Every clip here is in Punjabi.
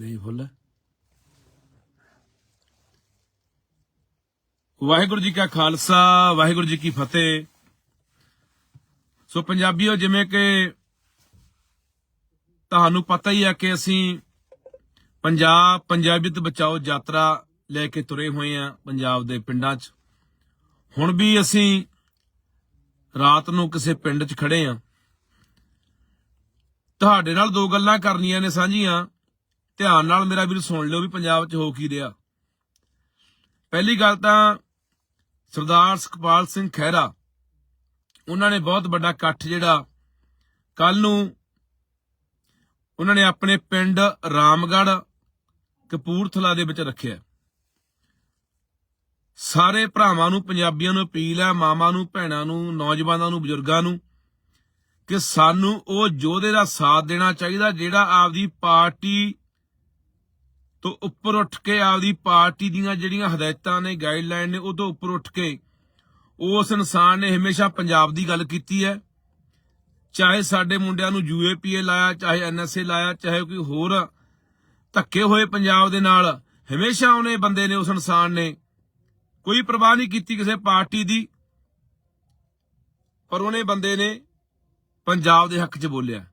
ਨਹੀਂ, ਫੁੱਲ। ਵਾਹਿਗੁਰੂ ਜੀ ਕਾ ਖਾਲਸਾ, ਵਾਹਿਗੁਰੂ ਜੀ ਕੀ ਫਤਿਹ। ਸੋ ਪੰਜਾਬੀਓ, ਜਿਵੇਂ ਕਿ ਤੁਹਾਨੂੰ ਪਤਾ ਹੀ ਹੈ ਕਿ ਅਸੀਂ ਪੰਜਾਬ ਪੰਜਾਬੀਅਤ ਬਚਾਓ ਯਾਤਰਾ ਲੈ ਕੇ ਤੁਰੇ ਹੋਏ ਆ ਪੰਜਾਬ ਦੇ ਪਿੰਡਾਂ 'ਚ। ਹੁਣ ਵੀ ਅਸੀਂ ਰਾਤ ਨੂੰ ਕਿਸੇ ਪਿੰਡ 'ਚ ਖੜੇ ਆ ਤੁਹਾਡੇ ਨਾਲ ਦੋ ਗੱਲਾਂ ਕਰਨੀਆਂ ਨੇ ਸਾਂਝੀਆਂ। ਧਿਆਨ ਨਾਲ ਮੇਰਾ ਵੀਰ ਸੁਣ ਲਿਓ ਵੀ ਪੰਜਾਬ 'ਚ ਹੋ ਕੀ ਰਿਹਾ। ਪਹਿਲੀ ਗੱਲ ਤਾਂ ਸਰਦਾਰ ਸੁਖਪਾਲ ਸਿੰਘ ਖਹਿਰਾ, ਉਹਨਾਂ ਨੇ ਬਹੁਤ ਵੱਡਾ ਇਕੱਠ ਜਿਹੜਾ ਕੱਲ ਨੂੰ ਉਹਨਾਂ ਨੇ ਆਪਣੇ ਪਿੰਡ ਰਾਮਗੜ ਕਪੂਰਥਲਾ ਦੇ ਵਿੱਚ ਰੱਖਿਆ। ਸਾਰੇ ਭਰਾਵਾਂ ਨੂੰ, ਪੰਜਾਬੀਆਂ ਨੂੰ ਅਪੀਲ ਹੈ, ਮਾਵਾਂ ਨੂੰ, ਭੈਣਾਂ ਨੂੰ, ਨੌਜਵਾਨਾਂ ਨੂੰ, ਬਜ਼ੁਰਗਾਂ ਨੂੰ ਕਿ ਸਾਨੂੰ ਉਹ ਯੋਧੇ ਦਾ ਸਾਥ ਦੇਣਾ ਚਾਹੀਦਾ ਜਿਹੜਾ ਆਪਦੀ ਪਾਰਟੀ ਤੋਂ ਉੱਪਰ ਉੱਠ ਕੇ ਆਪਦੀ ਪਾਰਟੀ ਦੀਆਂ ਜਿਹੜੀਆਂ ਹਦਾਇਤਾਂ ਨੇ ਗਾਈਡਲਾਈਨ ਨੇ, ਉਹ ਤੋਂ ਉੱਪਰ ਉੱਠ ਕੇ ਉਸ ਇਨਸਾਨ ਨੇ ਹਮੇਸ਼ਾ ਪੰਜਾਬ ਦੀ ਗੱਲ ਕੀਤੀ ਹੈ। ਚਾਹੇ ਸਾਡੇ ਮੁੰਡਿਆਂ ਨੂੰ ਯੂਏਪੀਏ ਲਾਇਆ, ਚਾਹੇ ਐਨਐਸਏ ਲਾਇਆ, ਚਾਹੇ ਕੋਈ ਹੋਰ ਧੱਕੇ ਹੋਏ ਪੰਜਾਬ ਦੇ ਨਾਲ, ਹਮੇਸ਼ਾ ਉਹਨੇ ਬੰਦੇ ਨੇ, ਉਸ ਇਨਸਾਨ ਨੇ ਕੋਈ ਪਰਵਾਹ ਨਹੀਂ ਕੀਤੀ ਕਿਸੇ ਪਾਰਟੀ ਦੀ। ਪਰ ਉਹਨੇ ਬੰਦੇ ਨੇ ਪੰਜਾਬ ਦੇ ਹੱਕ 'ਚ ਬੋਲਿਆ।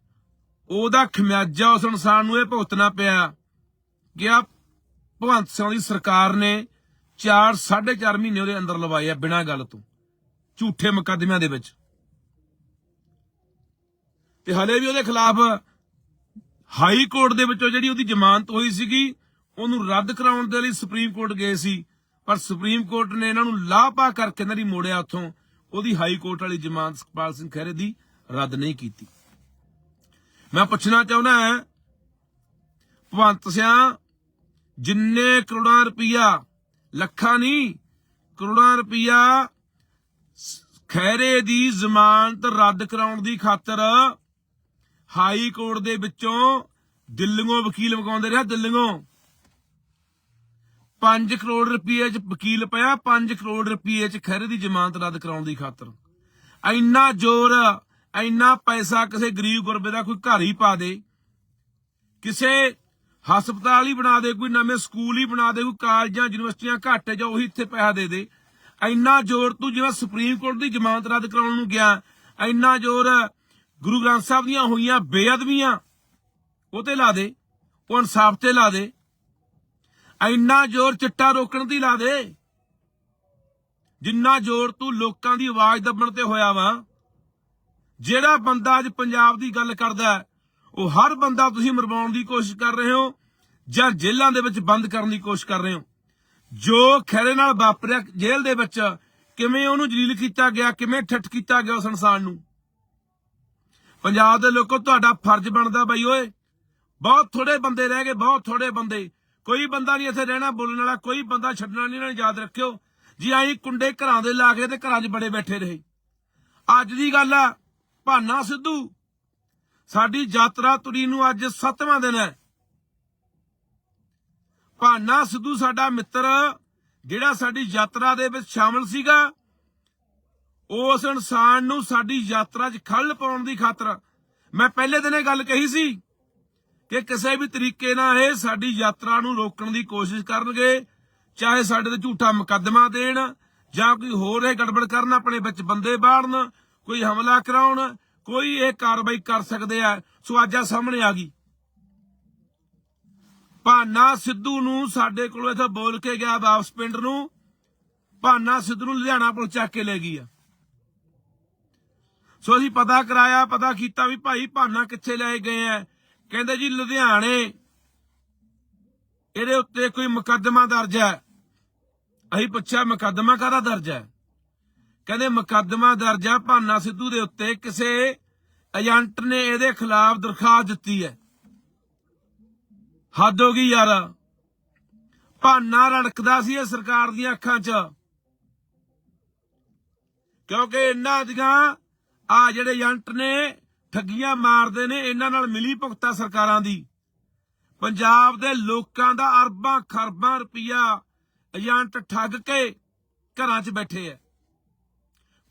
ਉਹਦਾ ਖਮਿਆਜਾ ਉਸ ਇਨਸਾਨ ਨੂੰ ਇਹ ਭੁਗਤਣਾ ਪਿਆ। ਗਿਆ। ਭਗਵੰਤ ਸਿੰਘ ਦੀ ਸਰਕਾਰ ਨੇ 4 4.5 ਮਹੀਨੇ ਉਹਦੇ ਅੰਦਰ ਲਵਾਏ ਆ ਬਿਨਾਂ ਗੱਲ ਤੋਂ। ਝੂਠੇ ਮੁਕੱਦਮਿਆਂ ਦੇ ਵਿੱਚ। ਤੇ ਹਲੇ ਵੀ ਉਹਦੇ ਖਿਲਾਫ ਹਾਈ ਕੋਰਟ ਦੇ ਵਿੱਚੋਂ ਜਿਹੜੀ ਉਹਦੀ ਜ਼ਮਾਨਤ ਹੋਈ ਸੀਗੀ, ਉਹਨੂੰ ਰੱਦ ਕਰਾਉਣ ਦੇ ਲਈ ਸੁਪਰੀਮ ਕੋਰਟ ਗਏ ਸੀ। ਪਰ ਸੁਪਰੀਮ ਕੋਰਟ ਨੇ ਇਹਨਾਂ ਨੂੰ ਲਾਪਾ ਕਰਕੇ ਇਹਨਾਂ ਦੀ ਮੋੜਿਆ ਉੱਥੋਂ ਉਹਦੀ ਹਾਈ ਕੋਰਟ ਵਾਲੀ ਜ਼ਮਾਨਤ ਸੁਖਪਾਲ ਸਿੰਘ ਖਹਿਰੇ ਦੀ ਰੱਦ ਨਹੀਂ ਕੀਤੀ। ਮੈਂ ਪੁੱਛਣਾ ਚਾਹੁੰਦਾ ਹਾਂ, ਭਗਵੰਤ ਸਿੰਘ ਜਿੰਨੇ ਕਰੋੜਾਂ ਰੁਪਈਆ, ਲੱਖਾਂ ਨਹੀਂ, ਕਰੋੜਾਂ ਰੁਪਈਆ ਖੈਰੇ ਦੀ ਜ਼ਮਾਨਤ ਰੱਦ ਕਰਾਉਣ ਦੀ ਖਾਤਰ ਹਾਈ ਕੋਰਟ ਦੇ ਵਿੱਚੋਂ ਦਿੱਲੀੋਂ ਵਕੀਲ ਮਗਾਉਂਦੇ ਰਿਹਾ ਦਿੱਲੀੋਂ 5 ਕਰੋੜ ਰੁਪਏ ਚ ਵਕੀਲ ਪਿਆ 5 ਕਰੋੜ ਰੁਪਏ ਚ ਖੈਰੇ ਦੀ ਜ਼ਮਾਨਤ ਰੱਦ ਕਰਾਉਣ ਦੀ ਖਾਤਰ। ਇੰਨਾ ਜ਼ੋਰ, ਇੰਨਾ ਪੈਸਾ ਕਿਸੇ ਗਰੀਬ ਗੁਰਬੇ ਦਾ ਕੋਈ ਘਰ ਹੀ ਪਾ ਦੇ, ਕਿਸੇ ਹਸਪਤਾਲ ਹੀ ਬਣਾ ਦੇ, ਕੋਈ ਨਵੇਂ ਸਕੂਲ ਹੀ ਬਣਾ ਦੇ, ਕੋਈ ਕਾਲਜਾਂ, ਯੂਨੀਵਰਸਿਟੀਆਂ ਘੱਟ ਜਾਂ ਉਹੀ ਇੱਥੇ ਪੈਸਾ ਦੇ ਦੇ। ਇੰਨਾ ਜ਼ੋਰ ਤੂੰ ਜਿਵੇਂ ਸੁਪਰੀਮ ਕੋਰਟ ਦੀ ਜ਼ਮਾਨਤ ਰੱਦ ਕਰਾਉਣ ਨੂੰ ਗਿਆ, ਇੰਨਾ ਜ਼ੋਰ ਗੁਰੂ ਗ੍ਰੰਥ ਸਾਹਿਬ ਦੀਆਂ ਹੋਈਆਂ ਬੇਅਦਬੀਆਂ, ਉਹ ਤੇ ਲਾ ਦੇ, ਉਹ ਇਨਸਾਫ ਤੇ ਲਾ ਦੇ। ਇੰਨਾ ਜ਼ੋਰ ਚਿੱਟਾ ਰੋਕਣ ਦੀ ਲਾ ਦੇ। ਜਿੰਨਾ ਜ਼ੋਰ ਤੂੰ ਲੋਕਾਂ ਦੀ ਆਵਾਜ਼ ਦੱਬਣ ਤੇ ਹੋਇਆ ਵਾ, ਜਿਹੜਾ ਬੰਦਾ ਅੱਜ ਪੰਜਾਬ ਦੀ ਗੱਲ ਕਰਦਾ ਉਹ ਹਰ ਬੰਦਾ ਤੁਸੀਂ ਮਰਵਾਉਣ ਦੀ ਕੋਸ਼ਿਸ਼ ਕਰ ਰਹੇ ਹੋ ਜਾਂ ਜੇਲ੍ਹਾਂ ਦੇ ਵਿੱਚ ਬੰਦ ਕਰਨ ਦੀ ਕੋਸ਼ਿਸ਼ ਕਰ ਰਹੇ ਹੋ। ਜੋ ਖੈਰੇ ਨਾਲ ਵਾਪਰਿਆ ਜੇਲ੍ਹ ਦੇ ਵਿੱਚ, ਕਿਵੇਂ ਉਹਨੂੰ ਜਲੀਲ ਕੀਤਾ ਗਿਆ, ਕਿਵੇਂ ਠੱਠ ਕੀਤਾ ਗਿਆ ਉਸ ਇਨਸਾਨ ਨੂੰ। ਪੰਜਾਬ ਦੇ ਲੋਕੋ, ਤੁਹਾਡਾ ਫਰਜ਼ ਬਣਦਾ ਬਾਈ ਓਏ, ਬਹੁਤ ਥੋੜੇ ਬੰਦੇ ਰਹਿ ਗਏ, ਬਹੁਤ ਥੋੜੇ ਬੰਦੇ। ਕੋਈ ਬੰਦਾ ਨਹੀਂ ਇੱਥੇ ਰਹਿਣਾ ਬੋਲਣ ਵਾਲਾ, ਕੋਈ ਬੰਦਾ ਛੱਡਣਾ ਨਹੀਂ, ਇਹਨਾਂ ਨੂੰ ਯਾਦ ਰੱਖਿਓ। ਜੀ ਆਈ ਕੁੰਡੇ ਘਰਾਂ ਦੇ ਲਾ ਕੇ ਤੇ ਘਰਾਂ 'ਚ ਬੜੇ ਬੈਠੇ ਰਹੇ। ਅੱਜ ਦੀ ਗੱਲ ਆ, ਭਾਨਾ ਸਿੱਧੂ। ਸਾਡੀ ਯਾਤਰਾ ਤੁਰੀ ਨੂੰ ਅੱਜ 7ਵਾਂ ਦਿਨ ਹੈ। ਭਾਨਾ ਸਿੱਧੂ ਸਾਡਾ ਮਿੱਤਰ, ਜਿਹੜਾ ਸਾਡੀ ਯਾਤਰਾ ਦੇ ਵਿੱਚ ਸ਼ਾਮਲ ਸੀਗਾ, ਉਸ ਇਨਸਾਨ ਨੂੰ ਸਾਡੀ ਯਾਤਰਾ 'ਚ ਖੱਲ ਪਾਉਣ ਦੀ ਖਾਤਰ ਮੈਂ ਪਹਿਲੇ ਦਿਨ ਇਹ ਗੱਲ ਕਹੀ ਸੀ ਕਿ ਕਿਸੇ ਵੀ ਤਰੀਕੇ ਨਾਲ ਇਹ ਸਾਡੀ ਯਾਤਰਾ ਨੂੰ ਰੋਕਣ ਦੀ ਕੋਸ਼ਿਸ਼ ਕਰਨਗੇ, ਚਾਹੇ ਸਾਡੇ ਤੇ ਝੂਠਾ ਮੁਕੱਦਮਾ ਦੇਣ ਜਾਂ ਕੋਈ ਹੋਰ ਇਹ ਗੜਬੜ ਕਰਨ, ਆਪਣੇ ਵਿੱਚ ਬੰਦੇ ਬਾੜਨ, ਕੋਈ ਹਮਲਾ ਕਰਾਉਣ ਕੋਈ ਇਹ ਕਾਰਵਾਈ ਕਰ ਸਕਦੇ ਆ, ਸੋ ਅੱਜ ਆ ਸਾਹਮਣੇ ਆ ਗਈ। ਭਾਨਾ ਸਿੱਧੂ ਨੂੰ ਸਾਡੇ ਕੋਲੋਂ ਇਥੇ ਬੋਲ ਕੇ ਗਿਆ ਵਾਪਸ ਪਿੰਡ ਨੂੰ। ਭਾਨਾ ਸਿੱਧੂ ਨੂੰ ਲੁਧਿਆਣਾ ਪੁਲਿਸ ਚੱਕ ਕੇ ਲੈ ਗਈ ਆ। ਸੋ ਅਸੀਂ ਪਤਾ ਕਰਾਇਆ, ਪਤਾ ਕੀਤਾ ਵੀ ਭਾਈ ਭਾਨਾ ਕਿੱਥੇ ਲੈ ਗਏ ਆ। ਕਹਿੰਦੇ ਜੀ ਲੁਧਿਆਣੇ। ਇਹਦੇ ਉੱਤੇ ਕੋਈ ਮੁਕੱਦਮਾ ਦਰਜ ਹੈ ਅਸੀਂ ਪੁੱਛਿਆ, ਮੁਕੱਦਮਾ ਕਾਹਦਾ ਦਰਜ ਹੈ ਕਹਿੰਦੇ ਮੁਕੱਦਮਾ ਦਰਜ ਹੈ ਭਾਨਾ ਸਿੱਧੂ ਦੇ ਉੱਤੇ ਕਿਸੇ ਏਜੰਟ ਨੇ ਇਹਦੇ ਖਿਲਾਫ ਦਰਖਾਸਤ ਦਿੱਤੀ ਹੈ। ਹੱਦ ਹੋ ਗਈ ਯਾਰ। ਭਾਨਾ ਰੜਕਦਾ ਸੀ ਇਹ ਸਰਕਾਰ ਦੀਆਂ ਅੱਖਾਂ 'ਚ। ਕਿਉਂਕਿ ਇਹਨਾਂ ਦੀਆਂ ਆ ਜਿਹੜੇ ਏਜੰਟ ਨੇ ਠੱਗੀਆਂ ਮਾਰਦੇ ਨੇ, ਇਹਨਾਂ ਨਾਲ ਮਿਲੀ ਭੁਗਤਾ ਸਰਕਾਰਾਂ ਦੀ। ਪੰਜਾਬ ਦੇ ਲੋਕਾਂ ਦਾ ਅਰਬਾਂ ਖਰਬਾਂ ਰੁਪਈਆ ਏਜੰਟ ਠੱਗ ਕੇ ਘਰਾਂ 'ਚ ਬੈਠੇ ਐ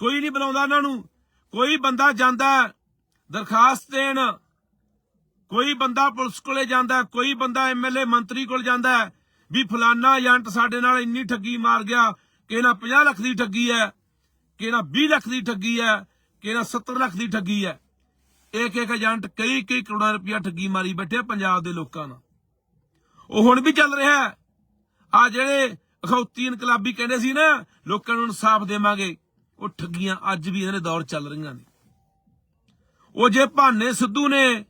ਕੋਈ ਨਹੀਂ ਬੁਲਾਉਂਦਾ ਇਹਨਾਂ ਨੂੰ। ਕੋਈ ਬੰਦਾ ਜਾਂਦਾ ਦਰਖਾਸਤ ਦੇਣ। ਕੋਈ ਬੰਦਾ ਪੁਲਿਸ ਕੋਲੇ ਜਾਂਦਾ ਕੋਈ ਬੰਦਾ ਐਮਐਲਏ ਮੰਤਰੀ ਕੋਲ ਜਾਂਦਾ ਵੀ ਫਲਾਨਾ ਏਜੰਟ ਸਾਡੇ ਨਾਲ ਇੰਨੀ ਠੱਗੀ ਮਾਰ ਗਿਆ ਕਿ ਇਹਨਾਂ 50 ਲੱਖ ਦੀ ਠੱਗੀ ਹੈ ਕਿ ਇਹਨਾਂ 20 ਲੱਖ ਦੀ ਠੱਗੀ ਹੈ ਕਿ ਇਹਨਾਂ 70 ਲੱਖ ਦੀ ਠੱਗੀ ਹੈ। ਇੱਕ ਇੱਕ ਏਜੰਟ ਕਈ ਕਈ ਕਰੋੜਾਂ ਰੁਪਇਆ ਠੱਗੀ ਮਾਰੀ ਬੈਠੇ ਪੰਜਾਬ ਦੇ ਲੋਕਾਂ ਨਾਲ। ਉਹ ਹੁਣ ਵੀ ਚੱਲ ਰਿਹਾ ਹੈ। ਆ ਜਿਹੜੇ ਅਖੌਤੀ ਇਨਕਲਾਬੀ ਕਹਿੰਦੇ ਸੀ ਨਾ, ਲੋਕਾਂ ਨੂੰ ਇਨਸਾਫ ਦੇਵਾਂਗੇ। ਉਹ ਠੱਗੀਆਂ ਅੱਜ ਵੀ ਇਹਨਾਂ ਦੇ ਦੌਰ ਚੱਲ ਰਹੀਆਂ ਨੇ। ਉਹ ਜੇ ਭਾਨੇ ਸਿੱਧੂ ਨੇ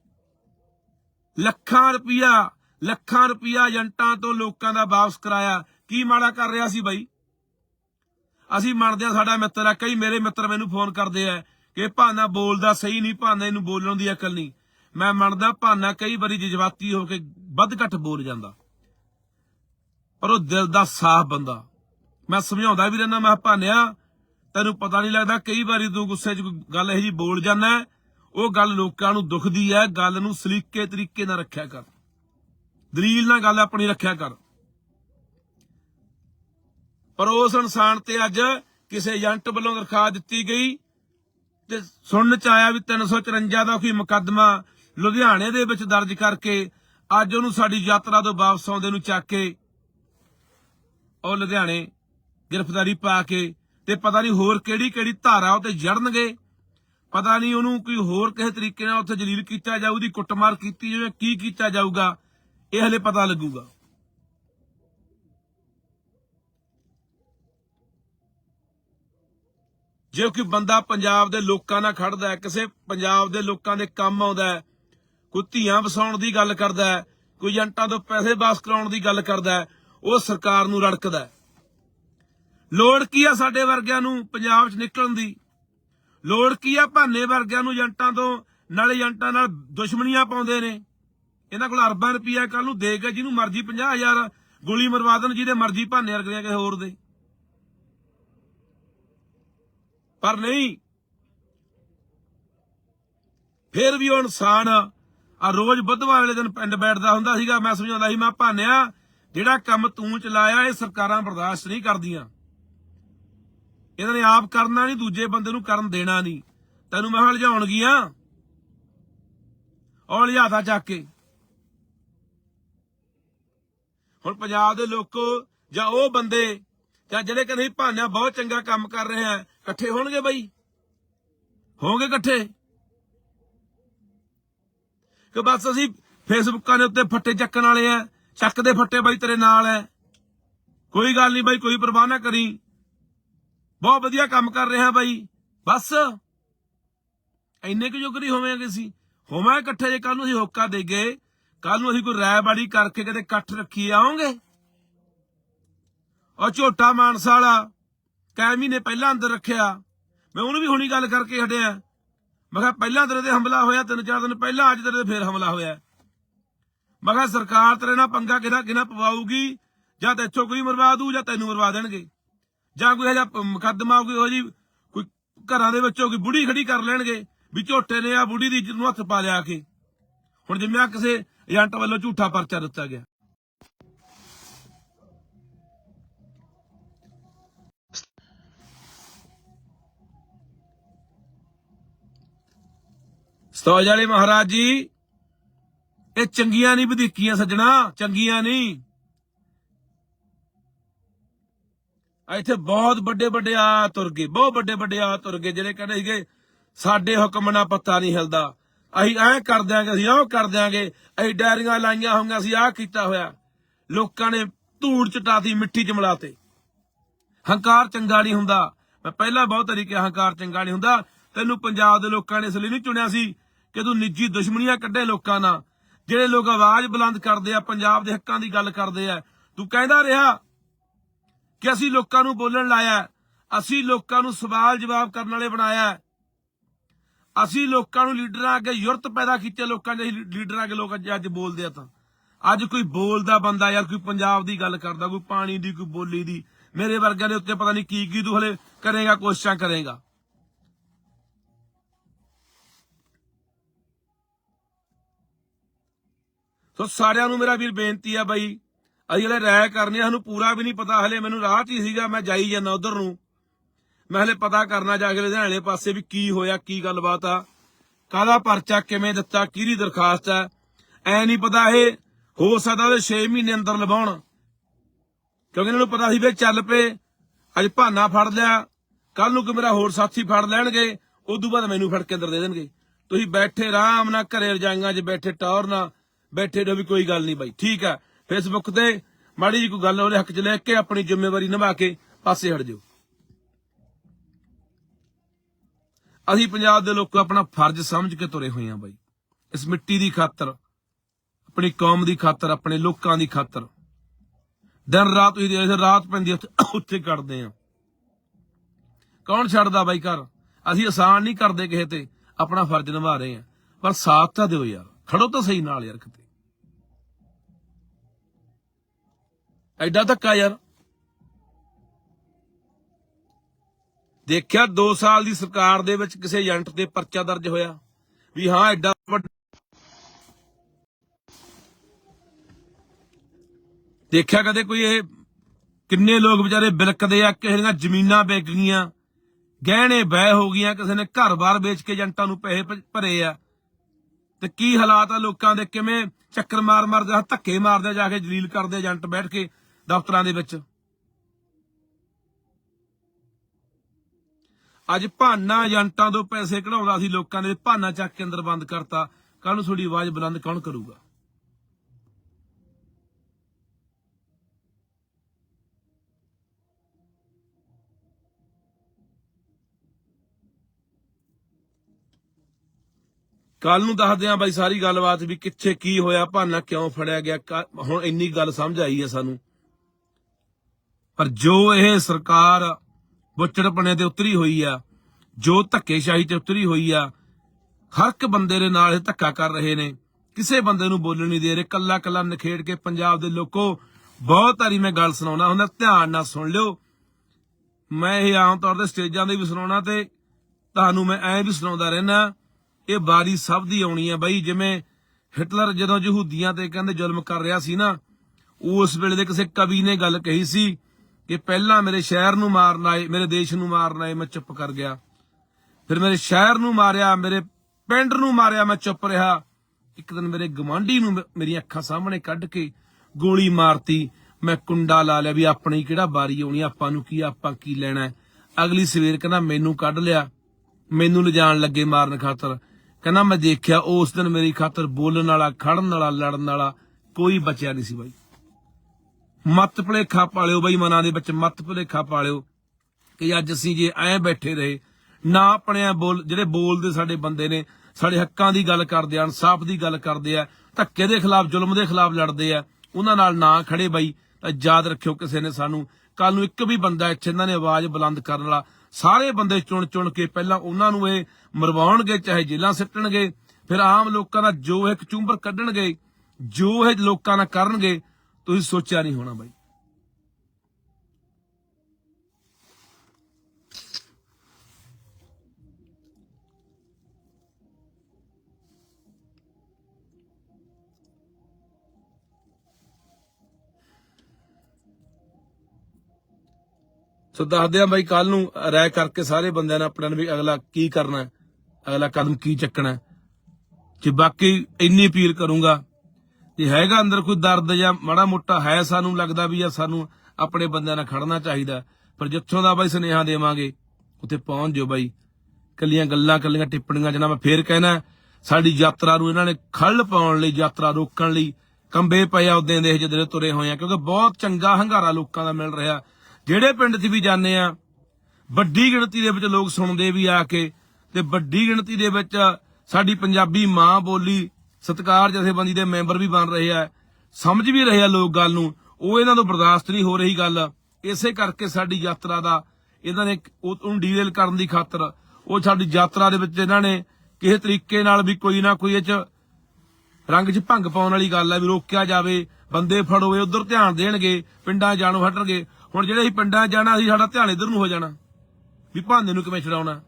ਲੱਖਾਂ ਰੁਪਇਆ ਲੱਖਾਂ ਰੁਪਇਆ ਏਜੰਟਾਂ ਤੋਂ ਲੋਕਾਂ ਦਾ ਵਾਪਸ ਕਰਾਇਆ ਕੀ ਮਾੜਾ ਕਰ ਰਿਹਾ ਸੀ ਬਾਈ? ਅਸੀਂ ਮੰਨਦੇ ਆ ਸਾਡਾ ਮਿੱਤਰ ਆ ਕਈ ਮੇਰੇ ਮਿੱਤਰ ਮੈਨੂੰ ਫੋਨ ਕਰਦੇ ਆ ਕਿ ਭਾਨਾ ਬੋਲਦਾ ਸਹੀ ਨਹੀਂ ਭਾਨਾ ਇਹਨੂੰ ਬੋਲਣ ਦੀ ਅਕਲ ਨਹੀਂ। ਮੈਂ ਮੰਨਦਾ ਭਾਨਾ ਕਈ ਵਾਰੀ ਜਜ਼ਬਾਤੀ ਹੋ ਕੇ ਵੱਧ ਘੱਟ ਬੋਲ ਜਾਂਦਾ। ਪਰ ਉਹ ਦਿਲ ਦਾ ਸਾਫ਼ ਬੰਦਾ। ਮੈਂ ਸਮਝਾਉਂਦਾ ਵੀ ਰਹਿੰਦਾ ਮੈਂ ਕਿਹਾ, ਭਾਨਿਆ ਤੈਨੂੰ ਪਤਾ ਨਹੀਂ ਲੱਗਦਾ ਕਈ ਵਾਰੀ ਤੂੰ ਗੁੱਸੇ 'ਚ ਕੋਈ ਗੱਲ ਇਹੋ ਜੀ ਬੋਲ ਜਾਂਦਾ ਉਹ ਗੱਲ ਲੋਕਾਂ ਨੂੰ ਦੁਖਦੀ ਹੈ, ਗੱਲ ਨੂੰ ਸਲੀਕੇ ਤਰੀਕੇ ਨਾਲ ਰੱਖਿਆ ਕਰ। ਦਲੀਲ ਨਾਲ ਗੱਲ ਆਪਣੀ ਰੱਖਿਆ ਕਰ। ਪਰ ਉਸ ਇਨਸਾਨ ਤੇ ਅੱਜ ਕਿਸੇ ਏਜੰਟ ਵੱਲੋਂ ਦਰਖਾਸਤ ਦਿੱਤੀ ਗਈ ਤੇ ਸੁਣਨ ਚ ਆਇਆ ਵੀ 354 ਦਾ ਕੋਈ ਮੁਕੱਦਮਾ ਲੁਧਿਆਣੇ ਦੇ ਵਿੱਚ ਦਰਜ ਕਰਕੇ ਅੱਜ ਉਹਨੂੰ ਸਾਡੀ ਯਾਤਰਾ ਤੋਂ ਵਾਪਸ ਆਉਂਦੇ ਨੂੰ ਚੱਕ ਕੇ ਉਹ ਲੁਧਿਆਣੇ ਗ੍ਰਿਫਤਾਰੀ ਪਾ ਕੇ ਤੇ ਪਤਾ ਨਹੀਂ ਹੋਰ ਕਿਹੜੀ ਕਿਹੜੀ ਧਾਰਾ ਉਹ ਤੇ ਜੜਨਗੇ। ਪਤਾ ਨਹੀਂ ਉਹਨੂੰ ਕੋਈ ਹੋਰ ਕਿਸੇ ਤਰੀਕੇ ਨਾਲ ਉੱਥੇ ਜਲੀਲ ਕੀਤਾ ਜਾਊ ਦੀ ਕੁੱਟਮਾਰ ਕੀਤੀ ਜਾਵੇ ਕੀ ਕੀਤਾ ਜਾਊਗਾ, ਇਹ ਹਲੇ ਪਤਾ ਲੱਗੂਗਾ। ਜੇ ਕੋਈ ਬੰਦਾ ਪੰਜਾਬ ਦੇ ਲੋਕਾਂ ਨਾਲ ਖੜਦਾ ਹੈ, ਕਿਸੇ ਪੰਜਾਬ ਦੇ ਲੋਕਾਂ ਦੇ ਕੰਮ ਆਉਂਦਾ ਹੈ, ਕੋਈ ਧੀਆਂ ਵਸਾਉਣ ਦੀ ਗੱਲ ਕਰਦਾ ਹੈ, ਕੋਈ ਏਜੰਟਾਂ ਤੋਂ ਪੈਸੇ ਵਾਪਸ ਕਰਾਉਣ ਦੀ ਗੱਲ ਕਰਦਾ ਹੈ, ਉਹ ਸਰਕਾਰ ਨੂੰ ਰੜਕਦਾ ਹੈ। ਲੋੜ ਕੀ ਆ ਸਾਡੇ ਵਰਗਿਆਂ ਨੂੰ ਪੰਜਾਬ 'ਚ ਨਿਕਲਣ ਦੀ? ਲੋੜ ਕੀ ਆ ਭਾਨੇ ਵਰਗਿਆਂ ਨੂੰ ਏਜੰਟਾਂ ਤੋਂ ਨਾਲ ਏਜੰਟਾਂ ਨਾਲ ਦੁਸ਼ਮਣੀਆਂ ਪਾਉਂਦੇ ਨੇ? ਇਹਨਾਂ ਕੋਲ ਅਰਬਾਂ ਰੁਪਈਆ ਕੱਲ ਨੂੰ ਦੇ ਕੇ ਜਿਹਨੂੰ ਮਰਜ਼ੀ 50000 ਗੋਲੀ ਮਰਵਾ ਦੇਣ, ਜਿਹਦੇ ਮਰਜ਼ੀ ਭਾਨੇ ਵਰਗਿਆਂ ਕਿਸੇ ਹੋਰ ਦੇ। ਪਰ ਨਹੀਂ, ਫਿਰ ਵੀ ਉਹ ਇਨਸਾਨ ਆ। ਰੋਜ਼ ਬੁੱਧਵਾਰ ਵਾਲੇ ਦਿਨ ਪਿੰਡ ਬੈਠਦਾ ਹੁੰਦਾ ਸੀਗਾ, ਮੈਂ ਸਮਝਾਉਂਦਾ ਸੀ, ਮੈਂ ਭਾਨਿਆ, ਜਿਹੜਾ ਕੰਮ ਤੂੰ ਚਲਾਇਆ, ਇਹ ਸਰਕਾਰਾਂ ਬਰਦਾਸ਼ਤ ਨਹੀਂ ਕਰਦੀਆਂ। ਇਹਨਾਂ ਨੇ ਆਪ ਕਰਨਾ ਨਹੀਂ, ਦੂਜੇ ਬੰਦੇ ਨੂੰ ਕਰਨ ਦੇਣਾ ਨਹੀਂ। ਤੈਨੂੰ ਮੈਂ ਹਲਜਾਉਣਗੀਆਂ ਔਰ ਲਿਆਤਾ ਚੱਕ ਕੇ। ਹੁਣ ਪੰਜਾਬ ਦੇ ਲੋਕੋ ਜਾਂ ਉਹ ਬੰਦੇ ਜਾਂ ਜਿਹੜੇ ਕਹਿੰਦੇ ਭਾਨਾ ਬਹੁਤ ਚੰਗਾ ਕੰਮ ਕਰ ਰਹੇ ਆ, ਇਕੱਠੇ ਹੋਣਗੇ ਬਈ? ਹੋਣਗੇ ਇਕੱਠੇ? ਕਿ ਬਸ ਅਸੀਂ ਫੇਸਬੁੱਕਾਂ ਦੇ ਉੱਤੇ ਫੱਟੇ ਚੱਕਣ ਵਾਲੇ ਆ ਚੱਕ ਦੇ ਫੱਟੇ ਬਾਈ ਤੇਰੇ ਨਾਲ ਐ ਕੋਈ ਗੱਲ ਨਹੀਂ ਬਾਈ, ਕੋਈ ਪਰਵਾਹ ਨਾ ਕਰੀ। ਬਹੁਤ ਵਧੀਆ ਕੰਮ ਕਰ ਰਿਹਾ ਬਾਈ। ਬਸ। ਇੰਨੇ ਕੁ ਜੋਗਰੀ ਹੋਵਾਂਗੇ ਅਸੀਂ। ਹੋਵਾਂ ਇਕੱਠੇ ਜੇ ਕੱਲ ਨੂੰ ਅਸੀਂ ਹੋਕਾ ਦੇ ਗਏ। ਕੱਲ ਨੂੰ ਅਸੀਂ ਕੋਈ ਰਾਇਬਾੜੀ ਕਰਕੇ ਕਿਤੇ ਇਕੱਠ ਰੱਖੀ ਆਉਂਗੇ। ਉਹ ਝੋਟਾ ਮਾਨਸਾ ਵਾਲਾ ਕੈ ਮਹੀਨੇ ਪਹਿਲਾਂ ਅੰਦਰ ਰੱਖਿਆ। ਮੈਂ ਉਹਨੂੰ ਵੀ ਹੁਣੀ ਗੱਲ ਕਰਕੇ ਹਟਿਆ। ਮੈਂ ਕਿਹਾ ਪਹਿਲਾਂ ਤੇਰੇ ਤੇ ਹਮਲਾ ਹੋਇਆ, ਤਿੰਨ ਚਾਰ ਦਿਨ ਪਹਿਲਾਂ ਅੱਜ ਤੇਰੇ ਤੇ ਫੇਰ ਹਮਲਾ ਹੋਇਆ। ਮੈਂ ਕਿਹਾ ਸਰਕਾਰ ਤੇਰੇ ਨਾਲ ਪੰਗਾ ਕਿਹਦਾ ਕਿਹਨਾਂ ਪਵਾਊਗੀ? ਜਾਂ ਤੇ ਇੱਥੋਂ ਕੋਈ ਮਰਵਾ ਦੂ ਜਾਂ ਤੈਨੂੰ ਮਰਵਾ ਦੇਣਗੇ। ਜਾਂ ਕੋਈ ਇਹਦਾ ਮੁਕੱਦਮਾ ਕੋਈ ਹੋ ਜੀ ਕੋਈ ਘਰਾਂ ਦੇ ਵਿੱਚੋਂ ਕੋਈ ਬੁੜੀ ਖੜੀ ਕਰ ਲੈਣਗੇ ਵੀ ਝੋਟੇ ਨੇ ਆ ਬੁੜੀ ਦੀ ਇੱਜ਼ਤ ਨੂੰ ਹੱਥ ਪਾ ਲਿਆ ਕੇ। ਹੁਣ ਜਿਵੇਂ ਆ ਕਿਸੇ ਏਜੰਟ ਵੱਲੋਂ ਝੂਠਾ ਪਰਚਾ ਦਿੱਤਾ ਗਿਆ। ਸਤੋਜ ਵਾਲੇ ਮਹਾਰਾਜ ਜੀ, ਇਹ ਚੰਗੀਆਂ ਨਹੀਂ ਵਧੀਕੀਆਂ ਸੱਜਣਾ, ਚੰਗੀਆਂ ਨਹੀਂ। ਇੱਥੇ ਬਹੁਤ ਵੱਡੇ ਵੱਡੇ ਆ ਤੁਰ ਗਏ, ਬਹੁਤ ਵੱਡੇ ਵੱਡੇ ਆ ਤੁਰ ਗਏ, ਜਿਹੜੇ ਕਹਿੰਦੇ ਸੀਗੇ, ਸਾਡੇ ਹੁਕਮ ਨਾਲ ਪੱਤਾ ਨਹੀਂ ਹਿਲਦਾ। ਅਸੀਂ ਐਂ ਕਰ ਦਿਆਂਗੇ, ਅਸੀਂ ਉਹ ਕਰ ਦਿਆਂਗੇ, ਅਸੀਂ ਡਾਇਰੀਆਂ ਲਾਈਆਂ ਹੋਈਆਂ, ਅਸੀਂ ਆਹ ਕੀਤਾ ਹੋਇਆ। ਲੋਕਾਂ ਨੇ ਧੂੜ ਚਟਾਤੀ ਮਿੱਟੀ ਚ ਮਿਲਾਤੇ। ਹੰਕਾਰ ਚੰਗਾ ਨਹੀਂ ਹੁੰਦਾ। ਮੈਂ ਪਹਿਲਾਂ ਬਹੁਤ ਤਰੀਕੇ ਹੰਕਾਰ ਚੰਗਾ ਨਹੀਂ ਹੁੰਦਾ। ਤੈਨੂੰ ਪੰਜਾਬ ਦੇ ਲੋਕਾਂ ਨੇ ਇਸ ਲਈ ਨਹੀਂ ਚੁਣਿਆ ਸੀ ਕਿ ਤੂੰ ਨਿੱਜੀ ਦੁਸ਼ਮਣੀਆਂ ਕੱਢੇ ਲੋਕਾਂ ਨਾਲ। ਜਿਹੜੇ ਲੋਕ ਆਵਾਜ਼ ਬੁਲੰਦ ਕਰਦੇ ਆ, ਪੰਜਾਬ ਦੇ ਹੱਕਾਂ ਦੀ ਗੱਲ ਕਰਦੇ ਆ। ਤੂੰ ਕਹਿੰਦਾ ਰਿਹਾ ਕਿ ਅਸੀਂ ਲੋਕਾਂ ਨੂੰ ਬੋਲਣ ਲਾਇਆ ਅਸੀਂ ਲੋਕਾਂ ਨੂੰ ਸਵਾਲ ਜਵਾਬ ਕਰਨ ਵਾਲੇ ਬਣਾਇਆ ਅਸੀਂ ਲੋਕਾਂ ਨੂੰ ਲੀਡਰਾਂ ਅੱਗੇ ਯੁਰਤ ਪੈਦਾ ਕੀਤੇ ਲੋਕਾਂ ਦੇ ਲੀਡਰਾਂ ਅੱਗੇ ਲੋਕ ਅੱਜ ਬੋਲਦੇ ਆ ਤਾਂ। ਅੱਜ ਕੋਈ ਬੋਲਦਾ ਬੰਦਾ ਯਾਰ ਕੋਈ ਪੰਜਾਬ ਦੀ ਗੱਲ ਕਰਦਾ, ਕੋਈ ਪਾਣੀ ਦੀ, ਕੋਈ ਬੋਲੀ ਦੀ, ਮੇਰੇ ਵਰਗਿਆਂ ਦੇ ਉੱਤੇ ਪਤਾ ਨਹੀਂ ਕੀ ਕੀ ਤੂੰ ਹਲੇ ਕਰੇਗਾ, ਕੋਸ਼ਿਸ਼ਾਂ ਕਰੇਗਾ। ਸੋ ਸਾਰਿਆਂ ਨੂੰ ਮੇਰਾ ਵੀਰ ਬੇਨਤੀ ਆ ਬਾਈ ਅਸੀਂ ਹਲੇ ਰਾਇ ਕਰਨੀ ਸਾਨੂੰ ਪੂਰਾ ਵੀ ਨਹੀਂ ਪਤਾ, ਹਲੇ ਮੈਨੂੰ ਰਾਹ 'ਚ ਹੀ ਸੀਗਾ, ਮੈਂ ਜਾਈ ਜਾਂਦਾ ਉਧਰ ਨੂੰ। ਮੈਂ ਹਲੇ ਪਤਾ ਕਰਨਾ ਜਾ ਕੇ ਲੁਧਿਆਣੇ ਪਾਸੇ ਵੀ ਕੀ ਹੋਇਆ, ਕੀ ਗੱਲਬਾਤ ਆ, ਕਾਹਦਾ ਪਰਚਾ ਕਿਵੇਂ ਦਿੱਤਾ, ਕਿਹਦੀ ਦਰਖਾਸਤ ਹੈ ਐ ਨਹੀਂ ਪਤਾ ਇਹ ਹੋ ਸਕਦਾ ਉਹ 6 ਮਹੀਨੇ ਅੰਦਰ ਲਵਾਉਣ। ਕਿਉਂਕਿ ਇਹਨਾਂ ਨੂੰ ਪਤਾ ਸੀ ਵੀ ਚੱਲ ਪਏ, ਅੱਜ ਭਾਨਾ ਫੜ ਲਿਆ ਕੱਲ ਨੂੰ ਕੋਈ ਮੇਰਾ ਹੋਰ ਸਾਥੀ ਫੜ ਲੈਣਗੇ, ਉਦੋਂ ਬਾਅਦ ਮੈਨੂੰ ਫੜ ਕੇ ਅੰਦਰ ਦੇ ਦੇਣਗੇ। ਤੁਸੀਂ ਬੈਠੇ ਆਰਾਮ ਨਾਲ ਘਰੇ ਰਜਾਈਆਂ 'ਚ ਬੈਠੇ ਟੌਰ ਨਾਲ ਬੈਠੇ ਰਹੋ ਵੀ ਕੋਈ ਗੱਲ ਨਹੀਂ ਬਾਈ, ਠੀਕ ਆ। ਫੇਸਬੁੱਕ ਤੇ ਮਾੜੀ ਜੀ ਕੋਈ ਗੱਲ ਉਹਦੇ ਹੱਕ 'ਚ ਲੈ ਕੇ ਆਪਣੀ ਜ਼ਿੰਮੇਵਾਰੀ ਨਿਭਾ ਕੇ ਪਾਸੇ ਹਟ ਜਾਓ। ਅਸੀਂ ਪੰਜਾਬ ਦੇ ਲੋਕ ਆਪਣਾ ਫਰਜ਼ ਸਮਝ ਕੇ ਤੁਰੇ ਹੋਏ ਹਾਂ ਬਾਈ। ਇਸ ਮਿੱਟੀ ਦੀ ਖਾਤਰ, ਆਪਣੀ ਕੌਮ ਦੀ ਖਾਤਰ, ਆਪਣੇ ਲੋਕਾਂ ਦੀ ਖਾਤਰ। ਦਿਨ ਰਾਤ ਹੀ ਰਾਤ ਪੈਂਦੀ ਉੱਥੇ ਉੱਥੇ ਕੱਢਦੇ ਆ ਕੌਣ ਛੱਡਦਾ ਬਾਈ ਘਰ? ਅਸੀਂ ਆਸਾਨ ਨਹੀਂ ਕਰਦੇ ਕਿਸੇ ਤੇ ਆਪਣਾ ਫਰਜ਼ ਨਿਭਾ ਰਹੇ ਆ ਪਰ ਸਾਥ ਤਾਂ ਦਿਓ ਯਾਰ। ਖੜੋ ਤਾਂ ਸਹੀ ਨਾਲ ਯਾਰ ਕਿਤੇ। ਐਡਾ ਧੱਕਾ ਯਾਰ। ਦੇਖਿਆ 2 ਸਾਲ ਦੀ ਸਰਕਾਰ ਦੇ ਵਿੱਚ ਕਿਸੇ ਏਜੰਟ ਤੇ ਪਰਚਾ ਦਰਜ ਹੋਇਆ ਵੀ ਹਾਂ, ਐਡਾ ਵੱਡਾ ਦੇਖਿਆ ਕਦੇ ਕੋਈ ਇਹ ਕਿੰਨੇ ਲੋਕ ਵਿਚਾਰੇ ਬਿਲਕਦੇ ਆ, ਕਿਸੇ ਦੀਆਂ ਜ਼ਮੀਨਾਂ ਵਿਕ ਗਈਆਂ, ਗਹਿਣੇ ਬਹਿ ਹੋ ਗਈਆਂ, ਕਿਸੇ ਨੇ ਘਰ-ਬਾਰ ਵੇਚ ਕੇ ਏਜੰਟਾਂ ਨੂੰ ਪੈਸੇ ਭਰੇ ਆ। ਤੇ ਕੀ ਹਾਲਾਤ ਆ ਲੋਕਾਂ ਦੇ? ਕਿਵੇਂ ਚੱਕਰ ਮਾਰ ਮਾਰ ਜਾ ਧੱਕੇ ਮਾਰਦੇ ਜਾ ਕੇ ਜਲੀਲ ਕਰਦੇ ਏਜੰਟ ਬੈਠ ਕੇ। ਦਫ਼ਤਰਾਂ ਦੇ ਵਿੱਚ। ਅੱਜ ਭਾਨਾ ਏਜੰਟਾਂ ਤੋਂ ਪੈਸੇ ਕਢਾਉਂਦਾ ਸੀ ਲੋਕਾਂ ਦੇ ਭਾਨਾ ਚੱਕ ਕੇ ਅੰਦਰ ਬੰਦ ਕਰਤਾ। ਕੱਲ ਨੂੰ ਤੁਹਾਡੀ ਆਵਾਜ਼ ਬੁਲੰਦ ਕੌਣ ਕਰੂਗਾ? ਕੱਲ ਨੂੰ ਦੱਸਦੇ ਆਂ ਬਾਈ ਸਾਰੀ ਗੱਲਬਾਤ ਵੀ ਕਿੱਥੇ ਕੀ ਹੋਇਆ, ਭਾਨਾ ਕਿਉਂ ਫੜਿਆ ਗਿਆ। ਹੁਣ ਇੰਨੀ ਗੱਲ ਸਮਝ ਆਈ ਹੈ ਸਾਨੂੰ। ਪਰ ਜੋ ਇਹ ਸਰਕਾਰ ਬੁੱਚੜਪਣੇ ਤੇ ਉਤਰੀ ਹੋਈ ਆ, ਜੋ ਧੱਕੇਸ਼ਾਹੀ ਤੇ ਉਤਰੀ ਹੋਈ ਆ, ਹਰ ਇੱਕ ਬੰਦੇ ਦੇ ਨਾਲ ਇਹ ਧੱਕਾ ਕਰ ਰਹੇ ਨੇ। ਕਿਸੇ ਬੰਦੇ ਨੂੰ ਬੋਲਣ ਨਹੀਂ ਦੇ ਰਹੇ। ਕੱਲਾ ਕੱਲਾ ਨਖੇੜ ਕੇ ਪੰਜਾਬ ਦੇ ਲੋਕੋ, ਬਹੁਤ ਵਾਰੀ ਮੈਂ ਗੱਲ ਸੁਣਾਉਣਾ ਹੁੰਦਾ, ਧਿਆਨ ਨਾਲ ਸੁਣ ਲਿਓ। ਮੈਂ ਇਹ ਆਮ ਤੌਰ ਤੇ ਸਟੇਜਾਂ ਦੇ ਵੀ ਸੁਣਾਉਣਾ ਤੇ ਤੁਹਾਨੂੰ ਮੈਂ ਐਂ ਵੀ ਸੁਣਾਉਂਦਾ ਰਹਿਣਾ ਇਹ ਬਾਰੀ ਸਭ ਦੀ ਆਉਣੀ ਆ ਬਾਈ। ਜਿਵੇਂ ਹਿਟਲਰ ਜਦੋਂ ਯਹੂਦੀਆਂ ਤੇ ਕਹਿੰਦੇ ਜ਼ੁਲਮ ਕਰ ਰਿਹਾ ਸੀ ਨਾ, ਉਸ ਵੇਲੇ ਦੇ ਕਿਸੇ ਕਵੀ ਨੇ ਗੱਲ ਕਹੀ ਸੀ ਕਿ ਪਹਿਲਾਂ ਮੇਰੇ ਸ਼ਹਿਰ ਨੂੰ ਮਾਰਨ ਆਏ, ਮੇਰੇ ਦੇਸ਼ ਨੂੰ ਮਾਰਨ ਆਏ, ਮੈਂ ਚੁੱਪ ਕਰ ਗਿਆ। ਫਿਰ ਮੇਰੇ ਸ਼ਹਿਰ ਨੂੰ ਮਾਰਿਆ, ਮੇਰੇ ਪਿੰਡ ਨੂੰ ਮਾਰਿਆ, ਮੈਂ ਚੁੱਪ ਰਿਹਾ। ਇੱਕ ਦਿਨ ਮੇਰੇ ਗਵਾਂਢੀ ਨੂੰ ਮੇਰੀਆਂ ਅੱਖਾਂ ਸਾਹਮਣੇ ਕੱਢ ਕੇ ਗੋਲੀ ਮਾਰਤੀ। ਮੈਂ ਕੁੰਡਾ ਲਾ ਲਿਆ ਵੀ ਆਪਣੀ ਕਿਹੜਾ ਵਾਰੀ ਆਉਣੀ, ਆਪਾਂ ਨੂੰ ਕੀ, ਆਪਾਂ ਕੀ ਲੈਣਾ ਅਗਲੀ ਸਵੇਰ ਕਹਿੰਦਾ, ਮੈਨੂੰ ਕੱਢ ਲਿਆ। ਮੈਨੂੰ ਲਿਜਾਣ ਲੱਗੇ ਮਾਰਨ ਖਾਤਰ। ਕਹਿੰਦਾ, ਮੈਂ ਦੇਖਿਆ ਉਸ ਦਿਨ ਮੇਰੀ ਖਾਤਰ ਬੋਲਣ ਵਾਲਾ, ਖੜਨ ਵਾਲਾ, ਲੜਨ ਵਾਲਾ ਕੋਈ ਬਚਿਆ ਨਹੀਂ ਸੀ ਬਾਈ। ਮਤ ਭੁਲੇਖਾ ਪਾਲਿਓ ਬਈ ਮਨਾਂ ਦੇ ਵਿੱਚ ਮਤ ਭੁਲੇਖਾ ਪਾਲਿਓ ਕਿ ਅੱਜ ਅਸੀਂ ਜੇ ਐਂ ਬੈਠੇ ਰਹੇ, ਨਾ ਆਪਣੇ ਬੋਲ, ਜਿਹੜੇ ਬੋਲਦੇ ਸਾਡੇ ਬੰਦੇ ਨੇ, ਸਾਡੇ ਹੱਕਾਂ ਦੀ ਗੱਲ ਕਰਦੇ ਆ ਇਨਸਾਫ ਦੀ ਗੱਲ ਕਰਦੇ ਆ, ਧੱਕੇ ਦੇ ਖਿਲਾਫ, ਜ਼ੁਲਮ ਦੇ ਖਿਲਾਫ ਲੜਦੇ ਆ, ਉਹਨਾਂ ਨਾਲ ਨਾ ਖੜੇ ਬਾਈ, ਤਾਂ ਯਾਦ ਰੱਖਿਓ ਕਿਸੇ ਨੇ ਸਾਨੂੰ ਕੱਲ ਨੂੰ ਇੱਕ ਵੀ ਬੰਦਾ ਇੱਥੇ ਇਹਨਾਂ ਨੇ ਆਵਾਜ਼ ਬੁਲੰਦ ਕਰਨ ਵਾਲਾ, ਸਾਰੇ ਬੰਦੇ ਚੁਣ ਚੁਣ ਕੇ ਪਹਿਲਾਂ ਉਹਨਾਂ ਨੂੰ ਇਹ ਮਰਵਾਉਣਗੇ, ਚਾਹੇ ਜੇਲਾਂ ਸਿੱਟਣਗੇ, ਫਿਰ ਆਮ ਲੋਕਾਂ ਦਾ ਜੋ ਇਹ ਚੁੰਬਰ ਕੱਢਣਗੇ, ਜੋ ਇਹ ਲੋਕਾਂ ਨਾਲ ਕਰਨਗੇ ਤੁਸੀਂ ਸੋਚਿਆ ਨਹੀਂ ਹੋਣਾ ਬਾਈ। ਸੋ ਦੱਸਦੇ ਆ ਬਾਈ ਕੱਲ ਨੂੰ ਰਾਇ ਕਰਕੇ ਸਾਰੇ ਬੰਦਿਆਂ ਨੇ ਆਪਣਾ ਵੀ ਅਗਲਾ ਕੀ ਕਰਨਾ ਅਗਲਾ ਕਦਮ ਕੀ ਚੱਕਣਾ ਜੇ ਬਾਕੀ ਇੰਨੀ ਅਪੀਲ ਕਰੂੰਗਾ ਜੇ ਹੈਗਾ ਅੰਦਰ ਕੋਈ ਦਰਦ ਜਾਂ ਮਾੜਾ ਮੋਟਾ ਹੈ ਸਾਨੂੰ ਲੱਗਦਾ ਵੀ ਆ ਸਾਨੂੰ ਆਪਣੇ ਬੰਦਿਆਂ ਨਾਲ ਖੜਨਾ ਚਾਹੀਦਾ। ਪਰ ਜਿੱਥੋਂ ਦਾ ਬਾਈ ਸੁਨੇਹਾ ਦੇਵਾਂਗੇ, ਉੱਥੇ ਪਹੁੰਚ ਜਿਓ ਬਾਈ। ਕੱਲੀਆਂ ਗੱਲਾਂ ਕੱਲੀਆਂ ਟਿੱਪਣੀਆਂ ਜਨਾ ਮੈਂ ਫੇਰ ਕਹਿਣਾ, ਸਾਡੀ ਯਾਤਰਾ ਨੂੰ ਇਹਨਾਂ ਨੇ ਖੱਲ ਪਾਉਣ ਲਈ, ਯਾਤਰਾ ਰੋਕਣ ਲਈ ਕੰਬੇ ਪਏ ਆ ਉਦੋਂ ਦੇ ਜਿਹੜੇ ਤੁਰੇ ਹੋਏ ਆ, ਕਿਉਂਕਿ ਬਹੁਤ ਚੰਗਾ ਹੰਗਾਰਾ ਲੋਕਾਂ ਦਾ ਮਿਲ ਰਿਹਾ। ਜਿਹੜੇ ਪਿੰਡ 'ਚ ਵੀ ਜਾਂਦੇ ਆ, ਵੱਡੀ ਗਿਣਤੀ ਦੇ ਵਿੱਚ ਲੋਕ ਸੁਣਦੇ ਵੀ ਆ ਕੇ, ਤੇ ਵੱਡੀ ਗਿਣਤੀ ਦੇ ਵਿੱਚ ਸਾਡੀ ਪੰਜਾਬੀ ਮਾਂ ਬੋਲੀ ਸਤਕਾਰ ਜਥੇਬੰਦੀ ਦੇ ਮੈਂਬਰ ਵੀ ਬਣ ਰਹੇ ਆ। ਸਮਝ ਵੀ ਰਹੇ ਆ ਲੋਕ ਗੱਲ ਨੂੰ। ਉਹ ਇਹਨਾਂ ਤੋਂ ਬਰਦਾਸ਼ਤ ਨਹੀਂ ਹੋ ਰਹੀ ਗੱਲ। ਇਸੇ ਕਰਕੇ ਸਾਡੀ ਯਾਤਰਾ ਦਾ ਇਹਨਾਂ ਨੇ ਉਹਨੂੰ ਡੀਰੇਲ ਕਰਨ ਦੀ ਖਾਤਰ ਉਹ ਸਾਡੀ ਯਾਤਰਾ ਦੇ ਵਿੱਚ ਇਹਨਾਂ ਨੇ ਕਿਸੇ ਤਰੀਕੇ ਨਾਲ ਵੀ ਕੋਈ ਨਾ ਕੋਈ ਇਹ ਚ ਰੰਗ 'ਚ ਭੰਗ ਪਾਉਣ ਵਾਲੀ ਗੱਲ ਹੈ ਵੀ ਰੋਕਿਆ ਜਾਵੇ, ਬੰਦੇ ਫੜੋਵੇ ਉਧਰ ਧਿਆਨ ਦੇਣਗੇ, ਪਿੰਡਾਂ ਜਾਣੋ ਹਟਣਗੇ। ਹੁਣ ਜਿਹੜੇ ਅਸੀਂ ਪਿੰਡਾਂ 'ਚ ਜਾਣਾ, ਅਸੀਂ ਸਾਡਾ ਧਿਆਨ ਇਧਰ ਨੂੰ ਹੋ ਜਾਣਾ। ਵੀ ਭਾਂਦੇ ਨੂੰ ਕਿਵੇਂ ਛਡਾਉਣਾ?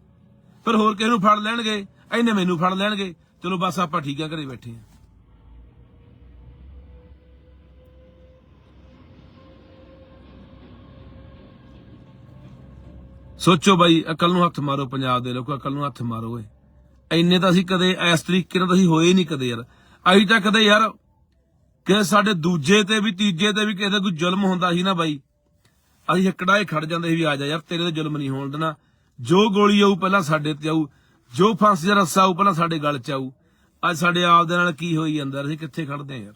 ਫਿਰ ਹੋਰ ਕਿਸੇ ਨੂੰ ਫੜ ਲੈਣਗੇ, ਇਹਨੇ ਮੈਨੂੰ ਫੜ ਲੈਣਗੇ। ਚਲੋ ਬਸ ਆਪਾਂ ਠੀਕ ਆ, ਘਰੇ ਬੈਠੇ ਆ। ਸੋਚੋ ਬਾਈ ਅਕਲ ਨੂੰ ਹੱਥ ਮਾਰੋ ਪੰਜਾਬ ਦੇ ਲੋਕੋ ਅਕਲ ਨੂੰ ਹੱਥ ਮਾਰੋ ਓਏ। ਇੰਨੇ ਤਾਂ ਅਸੀਂ ਕਦੇ ਇਸ ਤਰੀਕੇ ਨਾਲ ਤਾਂ ਅਸੀਂ ਹੋਏ ਨਹੀਂ ਕਦੇ ਯਾਰ। ਅਸੀਂ ਤਾਂ ਕਦੇ ਯਾਰ ਕਿ ਸਾਡੇ ਦੂਜੇ ਤੇ ਵੀ, ਤੀਜੇ ਤੇ ਵੀ ਕਿਸੇ ਕੋਈ ਜ਼ੁਲਮ ਹੁੰਦਾ ਸੀ ਨਾ ਬਾਈ। ਅਸੀਂ ਹੱਕੜਾ ਹੀ ਖੜ ਜਾਂਦੇ ਸੀ ਵੀ ਆ ਜਾ ਯਾਰ, ਤੇਰੇ ਤੇ ਜ਼ੁਲਮ ਨਹੀਂ ਹੋਣ ਦੇਣਾ। ਜੋ ਗੋਲੀ ਆਊ, ਪਹਿਲਾਂ ਸਾਡੇ ਤੇ ਆਊ। ਜੋ ਫਾਂਸੀ ਦਾ ਰੱਸਾ ਆਊ ਪਹਿਲਾਂ ਸਾਡੇ ਗਲ ਚ ਆਊ। ਅੱਜ ਸਾਡੇ ਆਪ ਦੇ ਨਾਲ ਕੀ ਹੋਈ ਅੰਦਰ ਅਸੀਂ ਕਿੱਥੇ ਖੜਦੇ ਆ